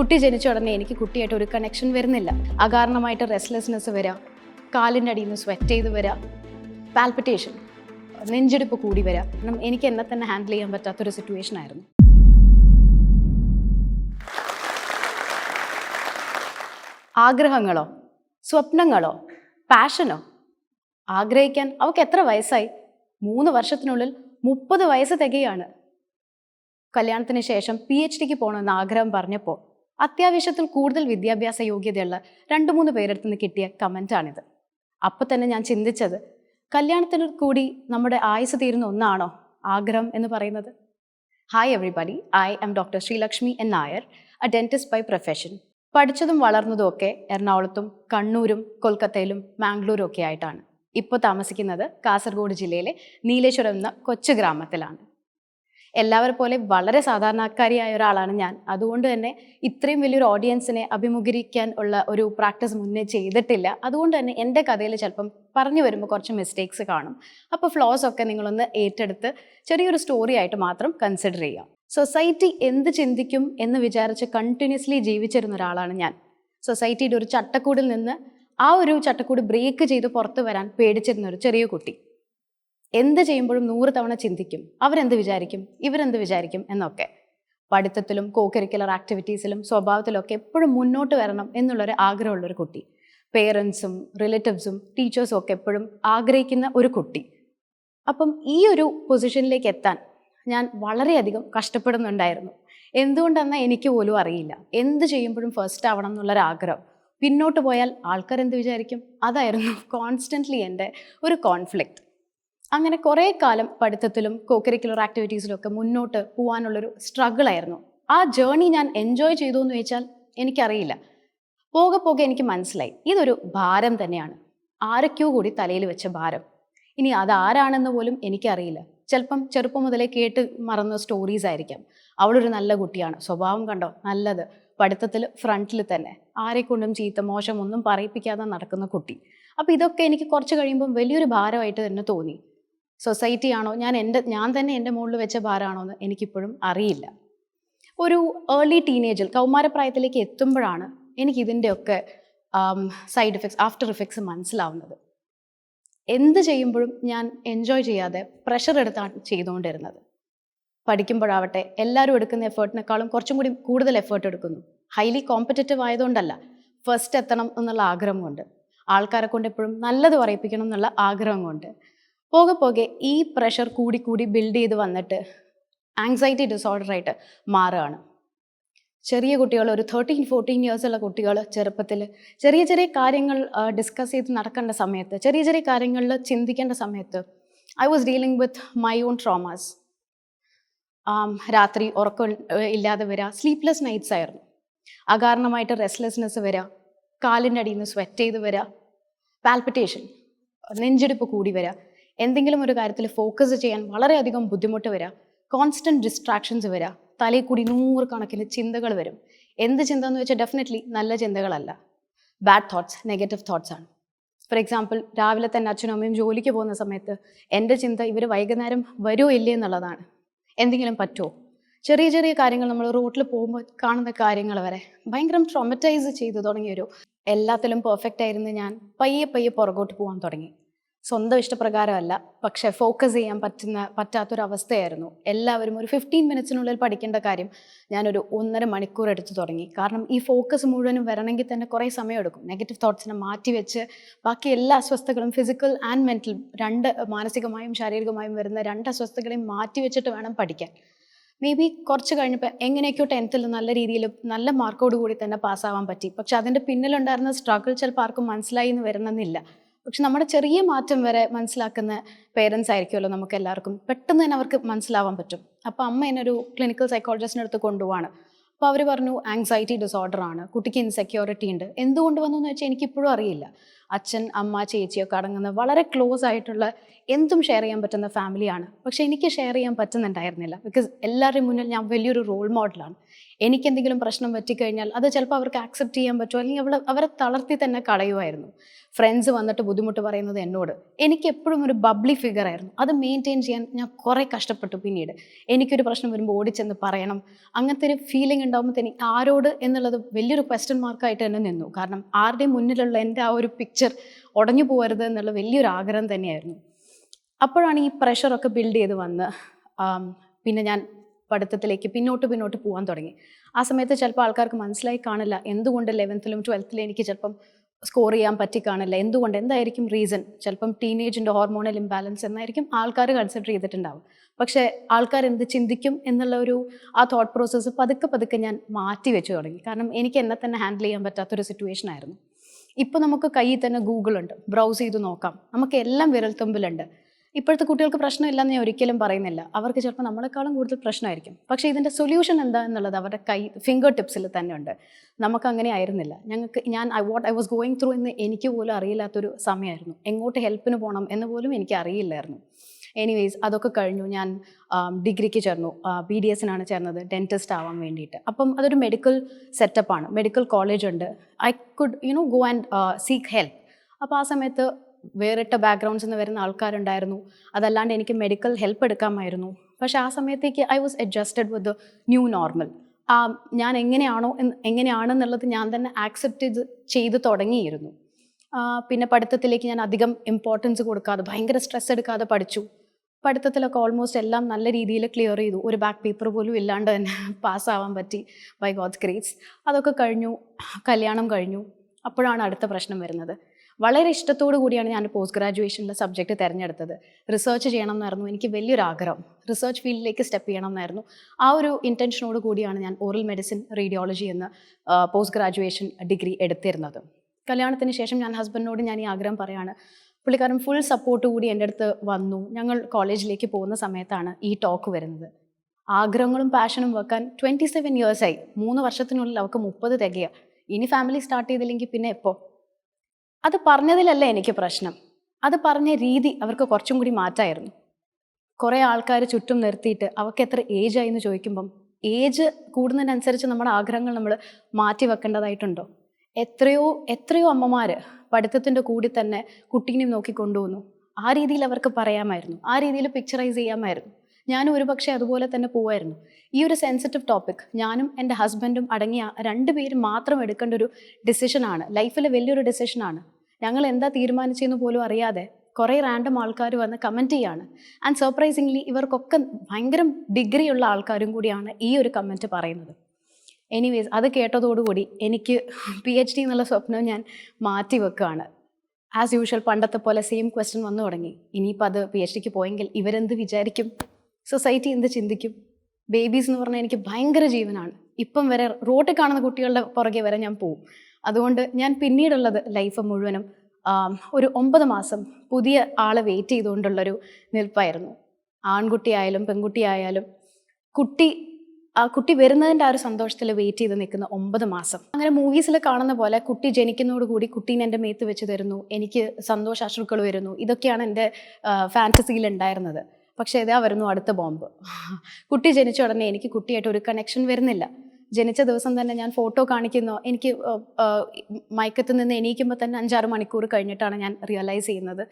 കുട്ടി ജനിച്ച ഉടനെ എനിക്ക് കുട്ടിയായിട്ട് ഒരു കണക്ഷൻ വരുന്നില്ല. അകാരണമായിട്ട് റെസ്ലെസ്നെസ് വരാം. കാലിന്റെ അടിയിൽ നിന്ന് സ്വെറ്റ് ചെയ്ത് വരാം. പാൽപിറ്റേഷൻ നെഞ്ചെടുപ്പ് കൂടി വരാം. കാരണം എനിക്ക് എന്നെ തന്നെ ഹാൻഡിൽ ചെയ്യാൻ പറ്റാത്തൊരു സിറ്റുവേഷൻ ആയിരുന്നു. ആഗ്രഹങ്ങളോ? സ്വപ്നങ്ങളോ? പാഷനോ ആഗ്രഹിക്കാൻ അവൾക്ക് എത്ര വയസ്സായി? മൂന്ന് വർഷത്തിനുള്ളിൽ മുപ്പത് വയസ്സ് തികയാണ്. കല്യാണത്തിന് ശേഷം പി എച്ച് ഡിക്ക് പോകണമെന്ന് ആഗ്രഹം പറഞ്ഞപ്പോൾ അത്യാവശ്യത്തിൽ കൂടുതൽ വിദ്യാഭ്യാസ യോഗ്യതയുള്ള രണ്ട് മൂന്ന് പേരെടുത്ത് നിന്ന് കിട്ടിയ കമന്റാണിത് അപ്പോൾ തന്നെ ഞാൻ ചിന്തിച്ചത് കല്യാണത്തിന് കൂടി നമ്മുടെ ആയുസ് തീരുന്ന ഒന്നാണോ ആഗ്രഹം എന്ന് പറയുന്നത്? Hi everybody I am doctor Sreelakshmi N Nair a dentist by profession പഠിച്ചതും വളർന്നതും ഒക്കെ എറണാകുളത്തും കണ്ണൂരും കൊൽക്കത്തയിലും മാംഗ്ലൂരും ഒക്കെ ആയിട്ടാണ്. ഇപ്പോൾ താമസിക്കുന്നത് കാസർഗോഡ് ജില്ലയിലെ നീലേശ്വരം എന്ന കൊച്ചു ഗ്രാമത്തിലാണ്. എല്ലാവരെ പോലെ വളരെ സാധാരണക്കാരിയായ ഒരാളാണ് ഞാൻ. അതുകൊണ്ട് തന്നെ ഇത്രയും വലിയൊരു ഓഡിയൻസിനെ അഭിമുഖീകരിക്കാൻ ഉള്ള ഒരു പ്രാക്ടീസ് മുന്നേ ചെയ്തിട്ടില്ല. അതുകൊണ്ട് തന്നെ എന്റെ കഥയിൽ ചിലപ്പം പറഞ്ഞു വരുമ്പോൾ കുറച്ച് മിസ്റ്റേക്സ് കാണും. അപ്പോൾ ഫ്ലോസ് ഒക്കെ നിങ്ങളൊന്ന് ഏറ്റെടുത്ത് ചെറിയൊരു സ്റ്റോറി ആയിട്ട് മാത്രം കൺസിഡർ ചെയ്യാം. സൊസൈറ്റി എന്ത് ചിന്തിക്കും എന്ന് വിചാരിച്ച് കണ്ടിന്യൂസ്ലി ജീവിച്ചിരുന്ന ഒരാളാണ് ഞാൻ. സൊസൈറ്റിയുടെ ഒരു ചട്ടക്കൂടിൽ നിന്ന് ആ ഒരു ചട്ടക്കൂട് ബ്രേക്ക് ചെയ്ത് പുറത്തു വരാൻ പേടിച്ചിരുന്ന ഒരു ചെറിയ കുട്ടി. എന്ത് ചെയ്യുമ്പോഴും നൂറ് തവണ ചിന്തിക്കും. അവരെന്ത് വിചാരിക്കും? ഇവരെന്ത് വിചാരിക്കും? എന്നൊക്കെ. പഠിത്തത്തിലും കോ കരിക്കുലർ ആക്ടിവിറ്റീസിലും സ്വഭാവത്തിലൊക്കെ എപ്പോഴും മുന്നോട്ട് വരണം എന്നുള്ളൊരു ആഗ്രഹമുള്ളൊരു കുട്ടി. പേരൻസും റിലേറ്റീവ്സും ടീച്ചേഴ്സും ഒക്കെ എപ്പോഴും ആഗ്രഹിക്കുന്ന ഒരു കുട്ടി. അപ്പം ഈ ഒരു പൊസിഷനിലേക്ക് എത്താൻ ഞാൻ വളരെയധികം കഷ്ടപ്പെടുന്നുണ്ടായിരുന്നു. എന്തുകൊണ്ടെന്ന് എനിക്ക് പോലും അറിയില്ല. എന്ത് ചെയ്യുമ്പോഴും ഫസ്റ്റ് ആവണം എന്നുള്ളൊരാഗ്രഹം. പിന്നോട്ട് പോയാൽ ആൾക്കാർ എന്ത് വിചാരിക്കും? അതായിരുന്നു കോൺസ്റ്റന്റ്ലി എന്റെ ഒരു കോൺഫ്ലിക്റ്റ് അങ്ങനെ കുറേ കാലം പഠിത്തത്തിലും കോക്കരിക്കുലർ ആക്ടിവിറ്റീസിലും ഒക്കെ മുന്നോട്ട് പോകാനുള്ളൊരു സ്ട്രഗിളായിരുന്നു ആ ജേണി ഞാൻ എൻജോയ് ചെയ്തു എന്ന് ചോദിച്ചാൽ എനിക്കറിയില്ല. പോകെ പോകെ എനിക്ക് മനസ്സിലായി. ഇതൊരു ഭാരം തന്നെയാണ്. ആരൊക്കെയോ കൂടി തലയിൽ വെച്ച ഭാരം. ഇനി അതാരാണെന്ന് പോലും എനിക്കറിയില്ല. ചിലപ്പം ചെറുപ്പം മുതലേ കേട്ട് മറന്ന സ്റ്റോറീസ് ആയിരിക്കാം. അവളൊരു നല്ല കുട്ടിയാണ്. സ്വഭാവം കണ്ടോ? നല്ലത്. പഠിത്തത്തിൽ ഫ്രണ്ടിൽ തന്നെ. ആരെക്കൊണ്ടും ചീത്ത മോശം ഒന്നും പറയിപ്പിക്കാതെ നടക്കുന്ന കുട്ടി. അപ്പോൾ ഇതൊക്കെ എനിക്ക് കുറച്ച് കഴിയുമ്പം വലിയൊരു ഭാരമായിട്ട് തന്നെ തോന്നി. സൊസൈറ്റി ആണോ ഞാൻ എന്റെ ഞാൻ തന്നെ എന്റെ മുകളിൽ വെച്ച ഭാരമാണോ എന്ന് എനിക്കിപ്പോഴും അറിയില്ല. ഒരു ഏർലി ടീനേജിൽ കൗമാരപ്രായത്തിലേക്ക് എത്തുമ്പോഴാണ് എനിക്കിതിന്റെയൊക്കെ സൈഡ് ഇഫക്ട്സ് ആഫ്റ്റർ ഇഫക്ട്സ് മനസ്സിലാവുന്നത്. എന്ത് ചെയ്യുമ്പോഴും ഞാൻ എൻജോയ് ചെയ്യാതെ പ്രഷർ എടുത്താണ് ചെയ്തുകൊണ്ടിരുന്നത്. പഠിക്കുമ്പോഴാവട്ടെ എല്ലാവരും എടുക്കുന്ന എഫേർട്ടിനേക്കാളും കുറച്ചും കൂടി കൂടുതൽ എഫേർട്ട് എടുക്കുന്നു. ഹൈലി കോമ്പറ്റേറ്റീവ് ആയതുകൊണ്ടല്ല ഫസ്റ്റ് എത്തണം എന്നുള്ള ആഗ്രഹം കൊണ്ട് ആൾക്കാരെ കൊണ്ട് എപ്പോഴും നല്ലത് പറയിപ്പിക്കണം എന്നുള്ള ആഗ്രഹം കൊണ്ട് പോകെ പോകെ ഈ പ്രഷർ കൂടി കൂടി ബിൽഡ് ചെയ്ത് വന്നിട്ട് ആങ്സൈറ്റി ഡിസോർഡറായിട്ട് മാറുകയാണ്. ചെറിയ കുട്ടികൾ ഒരു തേർട്ടീൻ ഫോർട്ടീൻ ഇയേഴ്സ് ഉള്ള കുട്ടികൾ ചെറുപ്പത്തിൽ ചെറിയ ചെറിയ കാര്യങ്ങൾ ഡിസ്കസ് ചെയ്ത് നടക്കേണ്ട സമയത്ത് ചെറിയ ചെറിയ കാര്യങ്ങളിൽ ചിന്തിക്കേണ്ട സമയത്ത് I was dealing with my own traumas രാത്രി ഉറക്കം ഇല്ലാതെ വരിക സ്ലീപ്ലെസ് നൈറ്റ്സ് ആയിരുന്നു. അകാരണമായിട്ട് റെസ്ലെസ്നെസ് വരിക കാലിന്റെ അടിയിൽ നിന്ന് സ്വെറ്റ് ചെയ്ത് വരിക പാൽപിറ്റേഷൻ നെഞ്ചെടുപ്പ് കൂടി വരിക എന്തെങ്കിലും ഒരു കാര്യത്തിൽ ഫോക്കസ് ചെയ്യാൻ വളരെയധികം ബുദ്ധിമുട്ട് വരിക കോൺസ്റ്റന്റ് ഡിസ്ട്രാക്ഷൻസ് വരിക തലയിൽ കൂടി നൂറുകണക്കിന് ചിന്തകൾ വരും. എന്ത് ചിന്ത എന്ന് വെച്ചാൽ ഡെഫിനറ്റ്ലി നല്ല ചിന്തകളല്ല. ബാഡ് തോട്ട്സ് നെഗറ്റീവ് തോട്ട്സ് ആണ്. ഫോർ എക്സാമ്പിൾ രാവിലെ തന്നെ അച്ഛനും അമ്മയും ജോലിക്ക് പോകുന്ന സമയത്ത് എന്റെ ചിന്ത ഇവർ വൈകുന്നേരം വരുമോ ഇല്ലേ എന്നുള്ളതാണ്. എന്തെങ്കിലും പറ്റുമോ ചെറിയ ചെറിയ കാര്യങ്ങൾ നമ്മൾ റോട്ടിൽ പോകുമ്പോൾ കാണുന്ന കാര്യങ്ങൾ വരെ ഭയങ്കര ട്രോമറ്റൈസ് ചെയ്തു തുടങ്ങിയൊരു എല്ലാത്തിലും പെർഫെക്റ്റ് ആയിരുന്നു ഞാൻ പയ്യെ പയ്യെ പുറകോട്ട് പോകാൻ തുടങ്ങി. സ്വന്തം ഇഷ്ടപ്രകാരമല്ല പക്ഷെ ഫോക്കസ് ചെയ്യാൻ പറ്റുന്ന പറ്റാത്തൊരവസ്ഥയായിരുന്നു. എല്ലാവരും ഒരു ഫിഫ്റ്റീൻ മിനിറ്റ്സിനുള്ളിൽ പഠിക്കേണ്ട കാര്യം ഞാനൊരു ഒന്നര മണിക്കൂർ എടുത്തു തുടങ്ങി. കാരണം ഈ ഫോക്കസ് മുഴുവനും വരണമെങ്കിൽ തന്നെ കുറേ സമയമെടുക്കും. നെഗറ്റീവ് തോട്ട്സിനെ മാറ്റി വെച്ച് ബാക്കി എല്ലാ അസ്വസ്ഥകളും ഫിസിക്കൽ ആൻഡ് മെന്റൽ രണ്ട് മാനസികമായും ശാരീരികമായും വരുന്ന രണ്ട് അസ്വസ്ഥകളെയും മാറ്റി വെച്ചിട്ട് വേണം പഠിക്കാൻ. മേ ബി കുറച്ച് കഴിഞ്ഞപ്പോൾ എങ്ങനെയൊക്കെയോ ടെൻത്തിൽ നല്ല രീതിയിൽ നല്ല മാർക്കോട് കൂടി തന്നെ പാസ്സാവാൻ പറ്റി. പക്ഷെ അതിന്റെ പിന്നിലുണ്ടായിരുന്ന സ്ട്രഗിൾ ചിലപ്പോൾ ആർക്കും മനസ്സിലായി എന്ന് വരണമെന്നില്ല. പക്ഷെ നമ്മുടെ ചെറിയ മാറ്റം വരെ മനസ്സിലാക്കുന്ന പേരൻസ് ആയിരിക്കുമല്ലോ നമുക്ക് എല്ലാവർക്കും. പെട്ടെന്ന് തന്നെ അവർക്ക് മനസ്സിലാവാൻ പറ്റും. അപ്പോൾ അമ്മ ഒരു ക്ലിനിക്കൽ സൈക്കോളജിസ്റ്റിന്റെ അടുത്ത് കൊണ്ടുപോവാണ്. അപ്പോൾ അവർ പറഞ്ഞു ആങ്സൈറ്റി ഡിസോർഡർ ആണ്. കുട്ടിക്ക് ഇൻസെക്യൂരിറ്റി ഉണ്ട്. എന്തുകൊണ്ട് വന്നു എന്ന് വെച്ചാൽ എനിക്കിപ്പോഴും അറിയില്ല. അച്ഛൻ അമ്മ ചേച്ചിയൊക്കെ അടങ്ങുന്ന വളരെ ക്ലോസ് ആയിട്ടുള്ള എന്തും ഷെയർ ചെയ്യാൻ പറ്റുന്ന ഫാമിലിയാണ് പക്ഷേ എനിക്ക് ഷെയർ ചെയ്യാൻ പറ്റുന്നുണ്ടായിരുന്നില്ല. ബിക്കോസ് എല്ലാവരുടെയും മുന്നിൽ ഞാൻ വലിയൊരു റോൾ മോഡലാണ് എനിക്ക് എന്തെങ്കിലും പ്രശ്നം പറ്റിക്കഴിഞ്ഞാൽ അത് ചിലപ്പോൾ അവർക്ക് ആക്സെപ്റ്റ് ചെയ്യാൻ പറ്റുമോ അല്ലെങ്കിൽ അവളെ അവരെ തളർത്തി തന്നെ കളയുമായിരുന്നു. ഫ്രണ്ട്സ് വന്നിട്ട് ബുദ്ധിമുട്ട് പറയുന്നത് എന്നോട്. എനിക്ക് എപ്പോഴും ഒരു ബബ്ലി ഫിഗർ ആയിരുന്നു. അത് മെയിന്റെയിൻ ചെയ്യാൻ ഞാൻ കുറേ കഷ്ടപ്പെട്ടു പിന്നീട്. എനിക്കൊരു പ്രശ്നം വരുമ്പോൾ ഓടിച്ചെന്ന് പറയണം. അങ്ങനത്തെ ഒരു ഫീലിംഗ് ഉണ്ടാകുമ്പോൾ ആരോട് എന്നുള്ളത് വലിയൊരു ക്വസ്റ്റ്യൻ മാർക്കായിട്ട് തന്നെ നിന്നു. കാരണം ആരുടെയും മുന്നിലുള്ള എന്റെ ആ ഒരു പിക്ചർ ഉടഞ്ഞു പോകരുത് എന്നുള്ള വലിയൊരു ആഗ്രഹം തന്നെയായിരുന്നു. അപ്പോഴാണ് ഈ പ്രഷറൊക്കെ ബിൽഡ് ചെയ്ത് വന്ന് പിന്നെ ഞാൻ പഠിത്തത്തിലേക്ക് പിന്നോട്ട് പിന്നോട്ട് പോകാൻ തുടങ്ങി. ആ സമയത്ത് ചിലപ്പോൾ ആൾക്കാർക്ക് മനസ്സിലായി കാണില്ല എന്തുകൊണ്ട് ലെവൻത്തിലും ട്വൽത്തിലും എനിക്ക് ചിലപ്പം സ്കോർ ചെയ്യാൻ പറ്റി കാണില്ല എന്തുകൊണ്ട് എന്തായിരിക്കും റീസൺ ചിലപ്പം ടീനേജിന്റെ ഹോർമോണൽ ഇംബാലൻസ് എന്നായിരിക്കും ആൾക്കാർ കൺസിഡർ ചെയ്തിട്ടുണ്ടാവും പക്ഷേ ആൾക്കാർ എന്ത് ചിന്തിക്കും എന്നുള്ള ഒരു ആ തോട്ട് പ്രോസസ്സ് പതുക്കെ പതുക്കെ ഞാൻ മാറ്റി വെച്ച് തുടങ്ങി. കാരണം എനിക്ക് എന്നെ തന്നെ ഹാൻഡിൽ ചെയ്യാൻ പറ്റാത്തൊരു സിറ്റുവേഷൻ ആയിരുന്നു. ഇപ്പോൾ നമുക്ക് കയ്യിൽ തന്നെ ഗൂഗിൾ ഉണ്ട്. ബ്രൗസ് ചെയ്ത് നോക്കാം. നമുക്ക് എല്ലാം വിരൽത്തുമ്പിലുണ്ട്. ഇപ്പോഴത്തെ കുട്ടികൾക്ക് പ്രശ്നമില്ലെന്ന് ഞാൻ ഒരിക്കലും പറയുന്നില്ല. അവർക്ക് ചിലപ്പോൾ നമ്മളെക്കാളും കൂടുതൽ പ്രശ്നമായിരിക്കും. പക്ഷേ ഇതിന്റെ സൊല്യൂഷൻ എന്താ എന്നുള്ളത് അവരുടെ കൈ ഫിംഗർ ടിപ്സിൽ തന്നെ ഉണ്ട് നമുക്ക് അങ്ങനെ ആയിരുന്നില്ല. ഞങ്ങൾക്ക് ഞാൻ I what I was going through എന്ന് എനിക്ക് പോലും അറിയില്ലാത്തൊരു സമയമായിരുന്നു. എങ്ങോട്ട് ഹെൽപ്പിന് പോകണം എന്ന് പോലും എനിക്ക് അറിയില്ലായിരുന്നു. എനിവേസ് അതൊക്കെ കഴിഞ്ഞു. ഞാൻ ഡിഗ്രിക്ക് ചേർന്നു. ബി ഡി എസിനാണ് ചേർന്നത് ഡെന്റിസ്റ്റ് ആവാൻ വേണ്ടിയിട്ട്. അപ്പം അതൊരു മെഡിക്കൽ സെറ്റപ്പാണ് മെഡിക്കൽ കോളേജ് ഉണ്ട്. I could you know go and seek help അപ്പോൾ ആ സമയത്ത് വേറിട്ട ബാക്ക്ഗ്രൗണ്ട്സിൽ നിന്ന് വരുന്ന ആൾക്കാരുണ്ടായിരുന്നു. അതല്ലാണ്ട് എനിക്ക് മെഡിക്കൽ ഹെൽപ്പ് എടുക്കാമായിരുന്നു. പക്ഷേ ആ സമയത്തേക്ക് I was adjusted with the new normal ആ ഞാൻ എങ്ങനെയാണോ എങ്ങനെയാണെന്നുള്ളത് ഞാൻ തന്നെ ആക്സെപ്റ്റ് ചെയ്ത് തുടങ്ങിയിരുന്നു. പിന്നെ പഠിത്തത്തിലേക്ക് ഞാൻ അധികം ഇമ്പോർട്ടൻസ് കൊടുക്കാതെ ഭയങ്കര സ്ട്രെസ് എടുക്കാതെ പഠിച്ചു. പഠിത്തത്തിലൊക്കെ ഓൾമോസ്റ്റ് എല്ലാം നല്ല രീതിയിൽ ക്ലിയർ ചെയ്തു. ഒരു ബാക്ക് പേപ്പർ പോലും ഇല്ലാണ്ട് തന്നെ പാസ്സാവാൻ പറ്റി. ബൈ ഗോഡ്സ് ഗ്രേറ്റ്സ് അതൊക്കെ കഴിഞ്ഞു. കല്യാണം കഴിഞ്ഞു. അപ്പോഴാണ് അടുത്ത പ്രശ്നം വരുന്നത്. വളരെ ഇഷ്ടത്തോടു കൂടിയാണ് ഞാൻ പോസ്റ്റ് ഗ്രാജുവേഷനിലെ സബ്ജക്റ്റ് തിരഞ്ഞെടുത്തത്. റിസർച്ച് ചെയ്യണം എന്നായിരുന്നു എനിക്ക് വലിയൊരു ആഗ്രഹം റിസർച്ച് ഫീൽഡിലേക്ക് സ്റ്റെപ്പ് ചെയ്യണം എന്നായിരുന്നു ആ ഒരു ഇന്റൻഷനോട് കൂടിയാണ് ഞാൻ ഓറൽ മെഡിസിൻ റേഡിയോളജി എന്ന പോസ്റ്റ് ഗ്രാജുവേഷൻ ഡിഗ്രി എടുത്തിരുന്നത്. കല്യാണത്തിന് ശേഷം ഞാൻ ഹസ്ബൻഡിനോട് ഞാൻ ഈ ആഗ്രഹം പറയാണ് പുള്ളിക്കാരൻ ഫുൾ സപ്പോർട്ട് കൂടി എന്റെ അടുത്ത് വന്നു. ഞങ്ങൾ കോളേജിലേക്ക് പോകുന്ന സമയത്താണ് ഈ ടോക്ക് വരുന്നത്. ആഗ്രഹങ്ങളും പാഷനും വെക്കാൻ ട്വന്റി സെവൻ ഇയേഴ്സായി മൂന്ന് വർഷത്തിനുള്ളിൽ അവൾക്ക് മുപ്പത് തികയുക ഇനി ഫാമിലി സ്റ്റാർട്ട് ചെയ്തില്ലെങ്കിൽ പിന്നെ എപ്പോൾ അത് പറഞ്ഞതിലല്ല എനിക്ക് പ്രശ്നം. അത് പറഞ്ഞ രീതി അവർക്ക് കുറച്ചും കൂടി മാറ്റായിരുന്നു. കുറേ ആൾക്കാർ ചുറ്റും നിർത്തിയിട്ട് അവർക്ക് എത്ര ഏജ് ആയി എന്ന് ചോദിക്കുമ്പം ഏജ് കൂടുന്നതിനനുസരിച്ച് നമ്മുടെ ആഗ്രഹങ്ങൾ നമ്മൾ മാറ്റി വെക്കേണ്ടതായിട്ടുണ്ടോ? എത്രയോ എത്രയോ അമ്മമാർ പഠിത്തത്തിന്റെ കൂടി തന്നെ കുട്ടീനെയും നോക്കി കൊണ്ടുപോകുന്നു ആ രീതിയിൽ അവർക്ക് പറയാമായിരുന്നു. ആ രീതിയിൽ പിക്ചറൈസ് ചെയ്യാമായിരുന്നു. ഞാനും ഒരുപക്ഷെ അതുപോലെ തന്നെ പോവായിരുന്നു. ഈ ഒരു സെൻസിറ്റീവ് ടോപ്പിക് ഞാനും എന്റെ ഹസ്ബൻഡും അടങ്ങിയ രണ്ട് പേര് മാത്രം എടുക്കേണ്ട ഒരു ഡിസിഷനാണ് ലൈഫിലെ വലിയൊരു ഡിസിഷനാണ് ഞങ്ങൾ എന്താ തീരുമാനിച്ചതെന്ന് പോലും അറിയാതെ കുറേ റാൻഡം ആൾക്കാർ വന്ന് കമന്റ് ചെയ്യാണ്. ആൻഡ് സർപ്രൈസിംഗ്ലി ഇവർക്കൊക്കെ ഭയങ്കര ഡിഗ്രിയുള്ള ആൾക്കാരും കൂടിയാണ് ഈ ഒരു കമന്റ് പറയുന്നത്. എനിവേസ് അത് കേട്ടതോടുകൂടി എനിക്ക് പി എച്ച് ഡി എന്നുള്ള സ്വപ്നം ഞാൻ മാറ്റി വെക്കുകയാണ്. ആസ് യൂഷ്വൽ പണ്ടത്തെ പോലെ സെയിം ക്വസ്റ്റ്യൻ വന്നു തുടങ്ങി. ഇനിയിപ്പോൾ അത് പി എച്ച് ഡിക്ക് പോയെങ്കിൽ ഇവരെന്ത് വിചാരിക്കും? സൊസൈറ്റി എന്ത് ചിന്തിക്കും? ബേബീസ് എന്ന് പറഞ്ഞാൽ എനിക്ക് ഭയങ്കര ജീവനാണ്. ഇപ്പം വരെ റോട്ടിൽ കാണുന്ന കുട്ടികളുടെ പുറകെ വരെ ഞാൻ പോവും. അതുകൊണ്ട് ഞാൻ പിന്നീടുള്ളത് ലൈഫ് മുഴുവനും ഒരു ഒമ്പത് മാസം പുതിയ ആളെ വെയിറ്റ് ചെയ്തുകൊണ്ടുള്ളൊരു നിൽപ്പായിരുന്നു. ആൺകുട്ടിയായാലും പെൺകുട്ടിയായാലും കുട്ടി ആ കുട്ടി വരുന്നതിന്റെ ആ ഒരു സന്തോഷത്തിൽ വെയിറ്റ് ചെയ്ത് നിൽക്കുന്ന ഒമ്പത് മാസം. അങ്ങനെ മൂവീസിൽ കാണുന്ന പോലെ കുട്ടി ജനിക്കുന്നതോടുകൂടി കുട്ടീനെ എന്റെ മേത്ത് വെച്ച് തരുന്നു. എനിക്ക് സന്തോഷാശ്രുക്കൾ വരുന്നു. ഇതൊക്കെയാണ് എന്റെ ഫാന്റസിയിൽ ഉണ്ടായിരുന്നത്. പക്ഷേ ഇതാ വരുന്നു അടുത്ത ബോംബ്. കുട്ടി ജനിച്ച ഉടനെ എനിക്ക് കുട്ടിയായിട്ട് ഒരു കണക്ഷൻ വരുന്നില്ല. ജനിച്ച ദിവസം തന്നെ ഞാൻ ഫോട്ടോ കാണിക്കുന്നു. എനിക്ക് മയക്കത്തിൽ നിന്ന് എണീക്കുമ്പോൾ തന്നെ അഞ്ചാറ് മണിക്കൂർ കഴിഞ്ഞിട്ടാണ് ഞാൻ റിയലൈസ് ചെയ്യുന്നത്.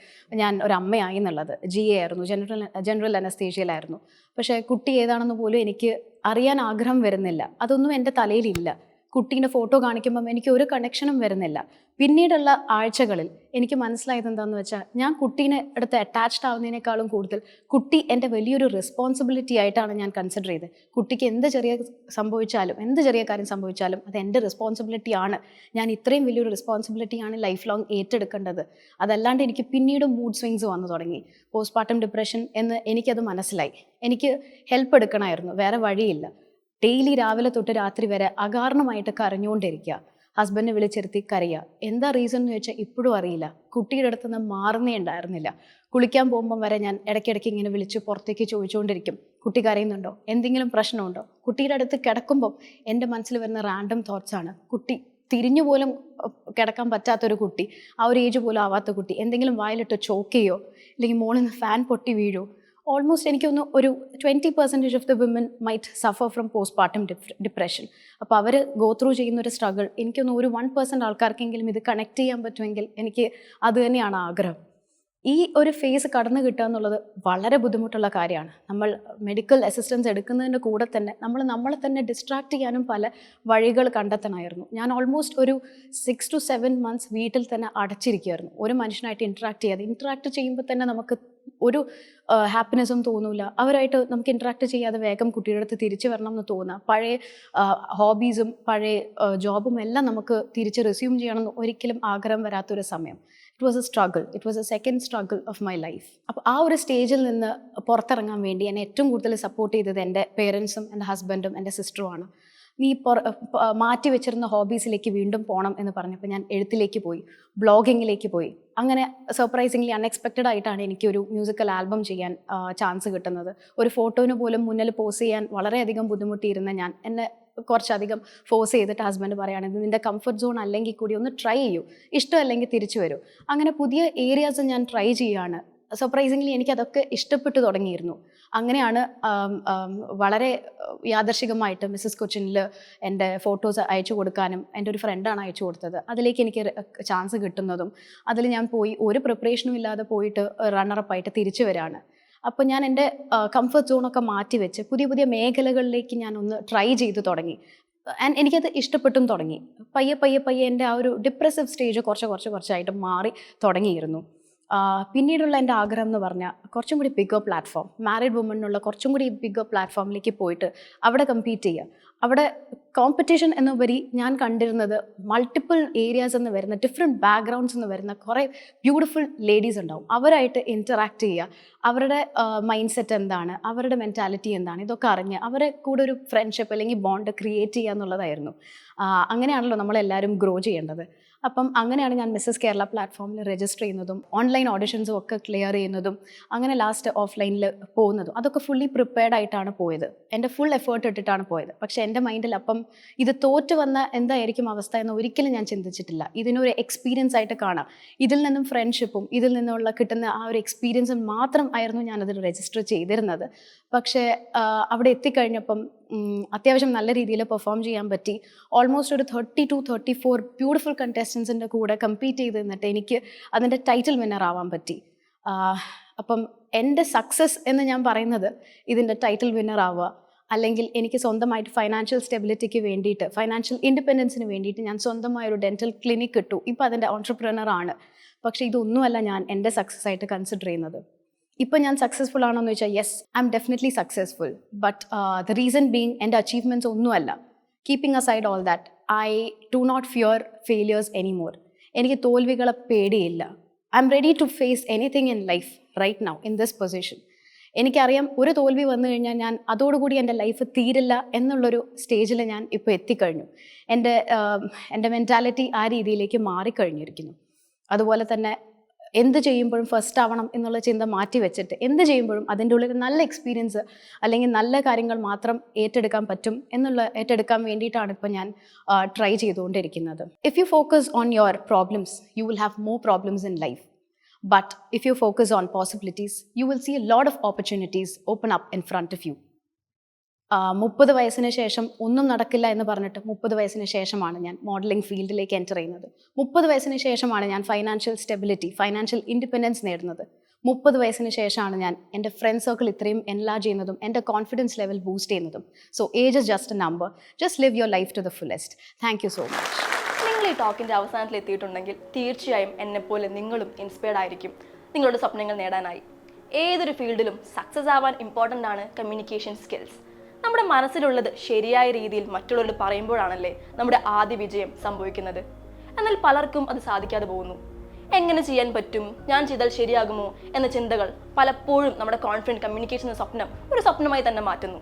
ഞാൻ ഒരു അമ്മയായി എന്നുള്ളത്. ജി എ ആയിരുന്നു. ജനറൽ ജനറൽ അനസ്തേഷ്യയിലായിരുന്നു പക്ഷേ കുട്ടി ഏതാണെന്ന് പോലും എനിക്ക് അറിയാൻ ആഗ്രഹം വരുന്നില്ല. അതൊന്നും എന്റെ തലയിലില്ല. കുട്ടീന്റെ ഫോട്ടോ കാണിക്കുമ്പം എനിക്ക് ഒരു കണക്ഷനും വരുന്നില്ല. പിന്നീടുള്ള ആഴ്ചകളിൽ എനിക്ക് മനസ്സിലായത് എന്താണെന്ന് വെച്ചാൽ ഞാൻ കുട്ടീനെ അടുത്ത് അറ്റാച്ച്ഡ് ആവുന്നതിനേക്കാളും കൂടുതൽ കുട്ടി എന്റെ വലിയൊരു റെസ്പോൺസിബിലിറ്റി ആയിട്ടാണ് ഞാൻ കൺസിഡർ ചെയ്തത്. കുട്ടിക്ക് എന്ത് ചെറിയ സംഭവിച്ചാലും എന്ത് ചെറിയ കാര്യം സംഭവിച്ചാലും അത് എന്റെ റെസ്പോൺസിബിലിറ്റി ആണ്. ഞാൻ ഇത്രയും വലിയൊരു റെസ്പോൺസിബിലിറ്റി ആണ് ലൈഫ് ലോങ് ഏറ്റെടുക്കേണ്ടത്. അതല്ലാണ്ട് എനിക്ക് പിന്നീട് മൂഡ് സ്വിങ്സ് വന്നു തുടങ്ങി. പോസ്റ്റ്മോർട്ടം ഡിപ്രഷൻ എന്ന് എനിക്കത് മനസ്സിലായി. എനിക്ക് ഹെൽപ്പ് എടുക്കണമായിരുന്നു. വേറെ വഴിയില്ല. ഡെയിലി രാവിലെ തൊട്ട് രാത്രി വരെ അകാരണമായിട്ട് കരഞ്ഞുകൊണ്ടിരിക്കുക. ഹസ്ബൻഡിനെ വിളിച്ചിരുത്തി കരയുക. എന്താ റീസൺ എന്ന് ചോദിച്ചാൽ ഇപ്പോഴും അറിയില്ല. കുട്ടിയുടെ അടുത്ത് നിന്ന് മാറുന്നേ ഉണ്ടായിരുന്നില്ല. കുളിക്കാൻ പോകുമ്പം വരെ ഞാൻ ഇടയ്ക്കിടയ്ക്ക് ഇങ്ങനെ വിളിച്ച് പുറത്തേക്ക് ചോദിച്ചുകൊണ്ടിരിക്കും. കുട്ടി കരയുന്നുണ്ടോ? എന്തെങ്കിലും പ്രശ്നമുണ്ടോ? കുട്ടിയുടെ അടുത്ത് കിടക്കുമ്പം എന്റെ മനസ്സിൽ വരുന്ന റാൻഡം ആണ്. കുട്ടി തിരിഞ്ഞു പോലും കിടക്കാൻ പറ്റാത്തൊരു കുട്ടി ആ ഒരു ഏജ് പോലും ആവാത്ത കുട്ടി എന്തെങ്കിലും വായിലിട്ട് ചോക്കെയോ അല്ലെങ്കിൽ മോളിൽ നിന്ന് ഫാൻ പൊട്ടി വീഴോ ഓൾമോസ്റ്റ് എനിക്കൊന്ന് ഒരു twenty percentage of the women might suffer from postpartum depression അപ്പോൾ അവർ ഗോ ത്രൂ ചെയ്യുന്ന ഒരു സ്ട്രഗിൾ എനിക്കൊന്ന് ഒരു വൺ പെർസെന്റ് ആൾക്കാർക്കെങ്കിലും ഇത് കണക്ട് ചെയ്യാൻ പറ്റുമെങ്കിൽ എനിക്ക് അത് തന്നെയാണ് ആഗ്രഹം. ഈ ഒരു ഫേസ് കടന്നു കിട്ടുക എന്നുള്ളത് വളരെ ബുദ്ധിമുട്ടുള്ള കാര്യമാണ്. നമ്മൾ മെഡിക്കൽ അസിസ്റ്റൻസ് എടുക്കുന്നതിന്റെ കൂടെ തന്നെ നമ്മൾ നമ്മളെ തന്നെ ഡിസ്ട്രാക്ട് ചെയ്യാനും പല വഴികൾ കണ്ടെത്തണമായിരുന്നു ഞാൻ ഓൾമോസ്റ്റ് ഒരു സിക്സ് ടു സെവൻ മന്ത്സ് വീട്ടിൽ തന്നെ അടച്ചിരിക്കുകയായിരുന്നു ഒരു മനുഷ്യനായിട്ട് ഇൻട്രാക്ട് ചെയ്യാതെ. ഇൻട്രാക്ട് ചെയ്യുമ്പോൾ തന്നെ നമുക്ക് ഒരു ഹാപ്പിനെസ്സും തോന്നൂല. അവരായിട്ട് നമുക്ക് ഇൻട്രാക്ട് ചെയ്യാതെ വേഗം കുട്ടിയുടെ അടുത്ത് തിരിച്ചു വരണം എന്ന് തോന്നുക പഴയ ഹോബീസും പഴയ ജോബും എല്ലാം നമുക്ക് തിരിച്ച് റിസ്യൂം ചെയ്യണമെന്ന് ഒരിക്കലും ആഗ്രഹം വരാത്തൊരു സമയം. It was a struggle it was a second struggle of my life അപ്പോൾ ആ ഒരു സ്റ്റേജിൽ നിന്ന് പുറത്തിറങ്ങാൻ വേണ്ടി എന്നെ ഏറ്റവും കൂടുതൽ സപ്പോർട്ട് ചെയ്തത് എന്റെ പേരൻസും എന്റെ ഹസ്ബൻഡും എന്റെ സിസ്റ്ററുമാണ് നീ മാറ്റി വെച്ചിരുന്ന ഹോബീസിലേക്ക് വീണ്ടും പോകണം എന്ന് പറഞ്ഞപ്പോൾ ഞാൻ എഴുത്തിലേക്ക് പോയി ബ്ലോഗിങ്ങിലേക്ക് പോയി. അങ്ങനെ സർപ്രൈസിംഗ്ലി അൺഎക്സ്പെക്റ്റഡ് ആയിട്ടാണ് എനിക്കൊരു മ്യൂസിക്കൽ ആൽബം ചെയ്യാൻ ചാൻസ് കിട്ടുന്നത്. ഒരു ഫോട്ടോന് പോലും മുന്നിൽ പോസ് ചെയ്യാൻ വളരെയധികം ബുദ്ധിമുട്ടിയിരുന്ന ഞാൻ എന്നെ കുറച്ചധികം ഫോഴ്സ് ചെയ്തിട്ട് ഹസ്ബൻഡ് പറയുകയാണ് ഇത് നിന്റെ കംഫർട്ട് സോൺ അല്ലെങ്കിൽ കൂടി ഒന്ന് ട്രൈ ചെയ്യൂ. ഇഷ്ടമല്ലെങ്കിൽ തിരിച്ചു വരൂ. അങ്ങനെ പുതിയ ഏരിയാസ് ഞാൻ ട്രൈ ചെയ്യുകയാണ്. സർപ്രൈസിംഗ്ലി എനിക്കതൊക്കെ ഇഷ്ടപ്പെട്ടു തുടങ്ങിയിരുന്നു. അങ്ങനെയാണ് വളരെ യാദർശികമായിട്ട് മിസ്സസ് കൊച്ചിനിൽ എന്റെ ഫോട്ടോസ് അയച്ചു കൊടുക്കാനും എന്റെ ഒരു ഫ്രണ്ടാണ് അയച്ചു കൊടുത്തത്. അതിലേക്ക് എനിക്ക് ചാൻസ് കിട്ടുന്നതും അതിൽ ഞാൻ പോയി ഒരു പ്രിപ്പറേഷനും ഇല്ലാതെ പോയിട്ട് റണ്ണറപ്പായിട്ട് തിരിച്ചു വരാണ് അപ്പോൾ ഞാൻ എന്റെ കംഫർട്ട് സോണൊക്കെ മാറ്റി വെച്ച് പുതിയ പുതിയ മേഖലകളിലേക്ക് ഞാൻ ഒന്ന് ട്രൈ ചെയ്ത് തുടങ്ങി. ആൻഡ് എനിക്കത് ഇഷ്ടപ്പെട്ടും തുടങ്ങി. പയ്യെ പയ്യെ പയ്യെ എന്റെ ആ ഒരു ഡിപ്രസീവ് സ്റ്റേജ് കുറച്ച് കുറച്ച് കുറച്ചായിട്ട് മാറി തുടങ്ങിയിരുന്നു. പിന്നീടുള്ള എന്റെ ആഗ്രഹം എന്ന് പറഞ്ഞാൽ കുറച്ചും കൂടി ബിഗർ പ്ലാറ്റ്ഫോം മാരീഡ് വുമണിനുള്ള കുറച്ചും കൂടി ബിഗർ പ്ലാറ്റ്ഫോമിലേക്ക് പോയിട്ട് അവിടെ കമ്പീറ്റ് ചെയ്യുക. അവിടെ കോമ്പറ്റീഷൻ എന്നുപരി ഞാൻ കണ്ടിരുന്നത് മൾട്ടിപ്പിൾ ഏരിയാസ് എന്ന് വരുന്ന ഡിഫറെന്റ് ബാക്ക്ഗ്രൗണ്ട്സ് എന്ന് വരുന്ന കുറേ ബ്യൂട്ടിഫുൾ ലേഡീസ് ഉണ്ടാവും. അവരായിട്ട് ഇന്ററാക്ട് ചെയ്യുക. അവരുടെ മൈൻഡ് സെറ്റ് എന്താണ്? അവരുടെ മെന്റാലിറ്റി എന്താണ്? ഇതൊക്കെ അറിഞ്ഞ് അവരെ കൂടെ ഒരു ഫ്രണ്ട്ഷിപ്പ് അല്ലെങ്കിൽ ബോണ്ട് ക്രിയേറ്റ് ചെയ്യുക എന്നുള്ളതായിരുന്നു. അങ്ങനെയാണല്ലോ നമ്മളെല്ലാവരും ഗ്രോ ചെയ്യേണ്ടത്. അപ്പം അങ്ങനെയാണ് ഞാൻ മിസ്സസ് കേരള പ്ലാറ്റ്ഫോമിൽ രജിസ്റ്റർ ചെയ്യുന്നതും ഓൺലൈൻ ഓഡിഷൻസും ഒക്കെ ക്ലിയർ ചെയ്യുന്നതും അങ്ങനെ ലാസ്റ്റ് ഓഫ്ലൈനിൽ പോകുന്നതും. അതൊക്കെ ഫുള്ളി പ്രിപ്പയർഡ് ആയിട്ടാണ് പോയത്. എന്റെ ഫുൾ എഫേർട്ട് ഇട്ടിട്ടാണ് പോയത്. പക്ഷേ എന്റെ മൈൻഡിൽ അപ്പം ഇത് തോറ്റ് വന്ന എന്തായിരിക്കും അവസ്ഥ എന്ന് ഒരിക്കലും ഞാൻ ചിന്തിച്ചിട്ടില്ല. ഇതിനൊരു എക്സ്പീരിയൻസ് ആയിട്ട് കാണാം. ഇതിൽ നിന്നും ഫ്രണ്ട്ഷിപ്പും ഇതിൽ നിന്നുള്ള കിട്ടുന്ന ആ ഒരു എക്സ്പീരിയൻസും മാത്രം ആയിരുന്നു ഞാനതിൽ രജിസ്റ്റർ ചെയ്തിരുന്നത്. പക്ഷേ അവിടെ എത്തിക്കഴിഞ്ഞപ്പം അത്യാവശ്യം നല്ല രീതിയിൽ പെർഫോം ചെയ്യാൻ പറ്റി. ഓൾമോസ്റ്റ് ഒരു thirty two thirty four beautiful കണ്ടസ്റ്റൻസിന്റെ കൂടെ കമ്പീറ്റ് ചെയ്ത് നിന്നിട്ട് എനിക്ക് അതിന്റെ ടൈറ്റിൽ വിന്നർ ആവാൻ പറ്റി. അപ്പം എന്റെ സക്സസ് എന്ന് ഞാൻ പറയുന്നത് ഇതിന്റെ ടൈറ്റിൽ വിന്നർ ആവുക. അല്ലെങ്കിൽ എനിക്ക് സ്വന്തമായിട്ട് ഫൈനാൻഷ്യൽ സ്റ്റെബിലിറ്റിക്ക് വേണ്ടിയിട്ട് ഫൈനാൻഷ്യൽ ഇൻഡിപെൻഡൻസിന് വേണ്ടിയിട്ട് ഞാൻ സ്വന്തമായ ഒരു ഡെന്റൽ ക്ലിനിക് ഇട്ടു ഇപ്പോൾ അതിന്റെ ഓൺട്രപ്രണറാണ് പക്ഷേ ഇതൊന്നുമല്ല ഞാൻ എന്റെ സക്സസ് ആയിട്ട് കൺസിഡർ ചെയ്യുന്നത്. ഇപ്പം ഞാൻ സക്സസ്ഫുൾ ആണോ എന്ന് ചോദിച്ചാൽ yes I am definitely successful but the reason being എന്റെ അച്ചീവ്മെന്റ്സ് ഒന്നുമല്ല. Keeping aside all that I do not fear failures any more എനിക്ക് തോൽവികളെ പേടിയില്ല. I am ready to face anything in life right now in this position എനിക്കറിയാം ഒരു തോൽവി വന്നു കഴിഞ്ഞാൽ ഞാൻ അതോടുകൂടി എന്റെ ലൈഫ് തീരില്ല എന്നുള്ളൊരു സ്റ്റേജിൽ ഞാൻ ഇപ്പോൾ എത്തിക്കഴിഞ്ഞു. എന്റെ എന്റെ മെന്റാലിറ്റി ആ രീതിയിലേക്ക് മാറിക്കഴിഞ്ഞിരിക്കുന്നു. അതുപോലെ തന്നെ എന്ത് ചെയ്യുമ്പോഴും ഫസ്റ്റ് ആവണം എന്നുള്ള ചിന്ത മാറ്റി വെച്ചിട്ട് എന്ത് ചെയ്യുമ്പോഴും അതിന്റെ ഉള്ളിൽ നല്ല എക്സ്പീരിയൻസ് അല്ലെങ്കിൽ നല്ല കാര്യങ്ങൾ മാത്രം ഏറ്റെടുക്കാൻ പറ്റും എന്നുള്ള ഏറ്റെടുക്കാൻ വേണ്ടിയിട്ടാണ് ഇപ്പോൾ ഞാൻ ട്രൈ ചെയ്തുകൊണ്ടിരിക്കുന്നത്. If you focus on your problems you will have more problems in life but if you focus on possibilities you will see a lot of opportunities open up in front of you മുപ്പത് വയസ്സിന് ശേഷം ഒന്നും നടക്കില്ല എന്ന് പറഞ്ഞിട്ട് മുപ്പത് വയസ്സിന് ശേഷമാണ് ഞാൻ മോഡലിംഗ് ഫീൽഡിലേക്ക് എന്റർ ചെയ്യുന്നത്. മുപ്പത് വയസ്സിന് ശേഷമാണ് ഞാൻ ഫൈനാൻഷ്യൽ സ്റ്റെബിലിറ്റി ഫൈനാൻഷ്യൽ ഇൻഡിപെൻഡൻസ് നേടുന്നത്. മുപ്പത് വയസ്സിന് ശേഷമാണ് ഞാൻ എന്റെ ഫ്രണ്ട് സർക്കിൾ ഇത്രയും എൻലാർജ് ചെയ്യുന്നതും എന്റെ കോൺഫിഡൻസ് ലെവൽ ബൂസ്റ്റ് ചെയ്യുന്നതും. So age is just a number just live your life to the fullest thank you so much നിങ്ങൾ ഈ ടോക്കിന്റെ അവസാനത്തിൽ എത്തിയിട്ടുണ്ടെങ്കിൽ തീർച്ചയായും എന്നെപ്പോലെ നിങ്ങളും ഇൻസ്പയർഡ് ആയിരിക്കും. നിങ്ങളുടെ സ്വപ്നങ്ങൾ നേടാനായി. ഏതൊരു ഫീൽഡിലും സക്സസ് ആവാൻ ഇമ്പോർട്ടന്റ് ആണ് കമ്മ്യൂണിക്കേഷൻ സ്കിൽസ് നമ്മുടെ മനസ്സിലുള്ളത് ശരിയായ രീതിയിൽ മറ്റുള്ളവർ പറയുമ്പോഴാണല്ലേ നമ്മുടെ ആദ്യ വിജയം സംഭവിക്കുന്നത്. എന്നാൽ പലർക്കും അത് സാധിക്കാതെ പോകുന്നു. എങ്ങനെ ചെയ്യാൻ പറ്റും? ഞാൻ ചെയ്താൽ ശരിയാകുമോ? എന്ന ചിന്തകൾ പലപ്പോഴും നമ്മുടെ കോൺഫിഡന്റ് കമ്മ്യൂണിക്കേഷൻ എന്ന സ്വപ്നം ഒരു സ്വപ്നമായി തന്നെ മാറ്റുന്നു.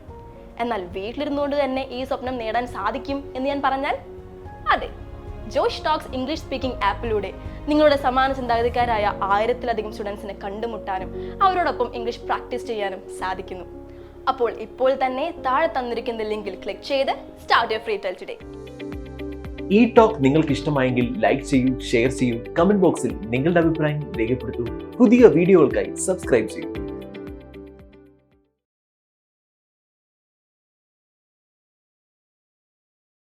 എന്നാൽ വീട്ടിലിരുന്നുകൊണ്ട് തന്നെ ഈ സ്വപ്നം നേടാൻ സാധിക്കും എന്ന് ഞാൻ പറഞ്ഞാൽ അതെ. ജോഷ് ടോക്സ് ഇംഗ്ലീഷ് സ്പീക്കിംഗ് ആപ്പിലൂടെ നിങ്ങളുടെ സമാന ചിന്താഗതിക്കാരായ ആയിരത്തിലധികം സ്റ്റുഡൻസിനെ കണ്ടുമുട്ടാനും അവരോടൊപ്പം ഇംഗ്ലീഷ് പ്രാക്ടീസ് ചെയ്യാനും സാധിക്കുന്നു. അപ്പോൾ ഇപ്പോൾ തന്നെ താഴെ തന്നിരിക്കുന്ന ലിങ്കിൽ ക്ലിക്ക് ചെയ്ത് സ്റ്റാർട്ട് ഫ്രീ ടെൽ ടുഡേ ഈ ടോക്ക് നിങ്ങൾക്ക് ഇഷ്ടമായെങ്കിൽ ലൈക്ക് ചെയ്യൂ ഷെയർ ചെയ്യൂ കമന്റ് ബോക്സിൽ നിങ്ങളുടെ അഭിപ്രായം രേഖപ്പെടുത്തൂ. പുതിയ വീഡിയോകൾക്കായി സബ്സ്ക്രൈബ് ചെയ്യൂ.